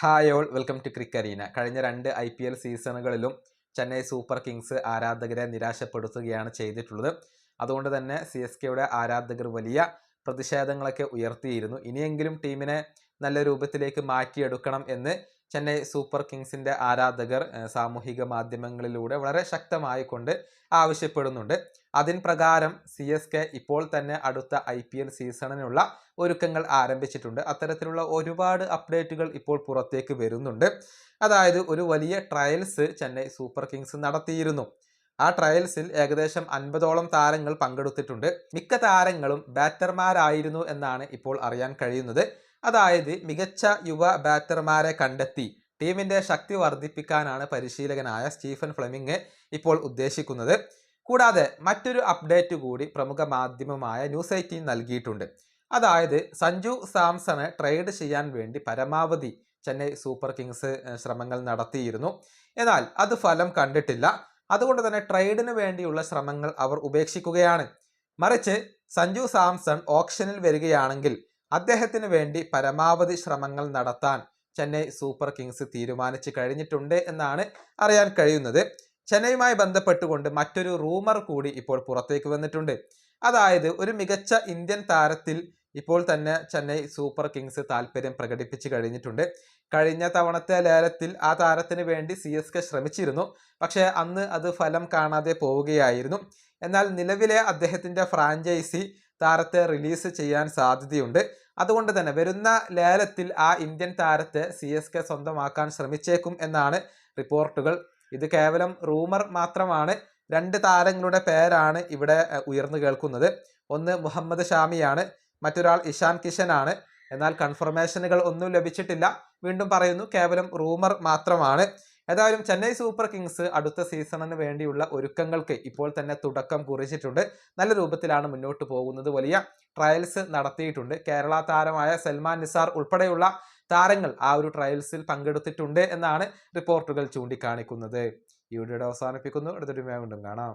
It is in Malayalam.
Hi all welcome to Cricarena കഴിഞ്ഞ രണ്ട് ഐ പി എൽ സീസണുകളിലും ചെന്നൈ സൂപ്പർ കിങ്സ് ആരാധകരെ നിരാശപ്പെടുത്തുകയാണ് ചെയ്തിട്ടുള്ളത്. അതുകൊണ്ട് തന്നെ സി എസ് കെയുടെ ആരാധകർ വലിയ പ്രതിഷേധങ്ങളൊക്കെ ഉയർത്തിയിരുന്നു. ഇനിയെങ്കിലും ടീമിനെ നല്ല രൂപത്തിലേക്ക് മാറ്റിയെടുക്കണം എന്ന് ചെന്നൈ സൂപ്പർ കിങ്സിന്റെ ആരാധകർ സാമൂഹിക മാധ്യമങ്ങളിലൂടെ വളരെ ശക്തമായിക്കൊണ്ട് ആവശ്യപ്പെടുന്നുണ്ട്. അതിൻ പ്രകാരം സി എസ് കെ ഇപ്പോൾ തന്നെ അടുത്ത ഐ പി എൽ സീസണിനുള്ള ഒരുക്കങ്ങൾ ആരംഭിച്ചിട്ടുണ്ട്. അത്തരത്തിലുള്ള ഒരുപാട് അപ്ഡേറ്റുകൾ ഇപ്പോൾ പുറത്തേക്ക് വരുന്നുണ്ട്. അതായത് ഒരു വലിയ ട്രയൽസ് ചെന്നൈ സൂപ്പർ കിങ്സ് നടത്തിയിരുന്നു. ആ ട്രയൽസിൽ ഏകദേശം അൻപതോളം താരങ്ങൾ പങ്കെടുത്തിട്ടുണ്ട്. മിക്ക താരങ്ങളും ബാറ്റർമാരായിരുന്നു എന്നാണ് ഇപ്പോൾ അറിയാൻ കഴിയുന്നത്. അതായത് മികച്ച യുവ ബാറ്റർമാരെ കണ്ടെത്തി. ടീമിന്റെ ശക്തി വർദ്ധിപ്പിക്കാനാണ് പരിശീലകനായ സ്റ്റീഫൻ ഫ്ലെമിംഗ് ഇപ്പോൾ ഉദ്ദേശിക്കുന്നത്. കൂടാതെ മറ്റൊരു അപ്ഡേറ്റ് കൂടി പ്രമുഖ മാധ്യമമായ ന്യൂസ് എയ്റ്റീൻ നൽകിയിട്ടുണ്ട്. അതായത് സഞ്ജു സാംസണെ ട്രേഡ് ചെയ്യാൻ വേണ്ടി പരമാവധി ചെന്നൈ സൂപ്പർ കിങ്സ് ശ്രമങ്ങൾ നടത്തിയിരുന്നു. എന്നാൽ അത് ഫലം കണ്ടിട്ടില്ല. അതുകൊണ്ട് തന്നെ ട്രേഡിന് വേണ്ടിയുള്ള ശ്രമങ്ങൾ അവർ ഉപേക്ഷിക്കുകയാണ്. മറിച്ച് സഞ്ജു സാംസൺ ഓപ്ഷനിൽ വരികയാണെങ്കിൽ അദ്ദേഹത്തിന് വേണ്ടി പരമാവധി ശ്രമങ്ങൾ നടത്താൻ ചെന്നൈ സൂപ്പർ കിങ്സ് തീരുമാനിച്ചു കഴിഞ്ഞിട്ടുണ്ട് എന്നാണ് അറിയാൻ കഴിയുന്നത്. ചെന്നൈയുമായി ബന്ധപ്പെട്ടുകൊണ്ട് മറ്റൊരു റൂമർ കൂടി ഇപ്പോൾ പുറത്തേക്ക് വന്നിട്ടുണ്ട്. അതായത് ഒരു മികച്ച ഇന്ത്യൻ താരത്തിൽ ഇപ്പോൾ തന്നെ ചെന്നൈ സൂപ്പർ കിങ്സ് താല്പര്യം പ്രകടിപ്പിച്ചു കഴിഞ്ഞിട്ടുണ്ട്. കഴിഞ്ഞ തവണത്തെ ലേലത്തിൽ ആ താരത്തിന് വേണ്ടി സി എസ് കെ ശ്രമിച്ചിരുന്നു. പക്ഷേ അന്ന് അത് ഫലം കാണാതെ പോവുകയായിരുന്നു. എന്നാൽ നിലവിലെ അദ്ദേഹത്തിന്റെ ഫ്രാഞ്ചൈസി താരത്തെ റിലീസ് ചെയ്യാൻ സാധ്യതയുണ്ട്. അതുകൊണ്ട് തന്നെ വരുന്ന ലേലത്തിൽ ആ ഇന്ത്യൻ താരത്തെ സി എസ് കെ സ്വന്തമാക്കാൻ ശ്രമിച്ചേക്കും എന്നാണ് റിപ്പോർട്ടുകൾ. ഇത് കേവലം റൂമർ മാത്രമാണ്. രണ്ട് താരങ്ങളുടെ പേരാണ് ഇവിടെ ഉയർന്നു കേൾക്കുന്നത്. ഒന്ന് മുഹമ്മദ് ഷാമിയാണ് മറ്റൊരാൾ ഇഷാൻ കിഷനാണ്. എന്നാൽ കൺഫർമേഷനുകൾ ഒന്നും ലഭിച്ചിട്ടില്ല. വീണ്ടും പറയുന്നു കേവലം റൂമർ മാത്രമാണ്. ഏതായാലും ചെന്നൈ സൂപ്പർ കിങ്സ് അടുത്ത സീസണിന് വേണ്ടിയുള്ള ഒരുക്കങ്ങൾക്ക് ഇപ്പോൾ തന്നെ തുടക്കം കുറിച്ചിട്ടുണ്ട്. നല്ല രൂപത്തിലാണ് മുന്നോട്ട് പോകുന്നത്. വലിയ ട്രയൽസ് നടത്തിയിട്ടുണ്ട്. കേരള താരമായ സൽമാൻ നിസാർ ഉൾപ്പെടെയുള്ള താരങ്ങൾ ആ ഒരു ട്രയൽസിൽ പങ്കെടുത്തിട്ടുണ്ട് എന്നാണ് റിപ്പോർട്ടുകൾ ചൂണ്ടിക്കാണിക്കുന്നത്. ഈ വീഡിയോയുടെ അവസാനിപ്പിക്കുന്നു. അടുത്തൊരു വീണ്ടും കാണാം.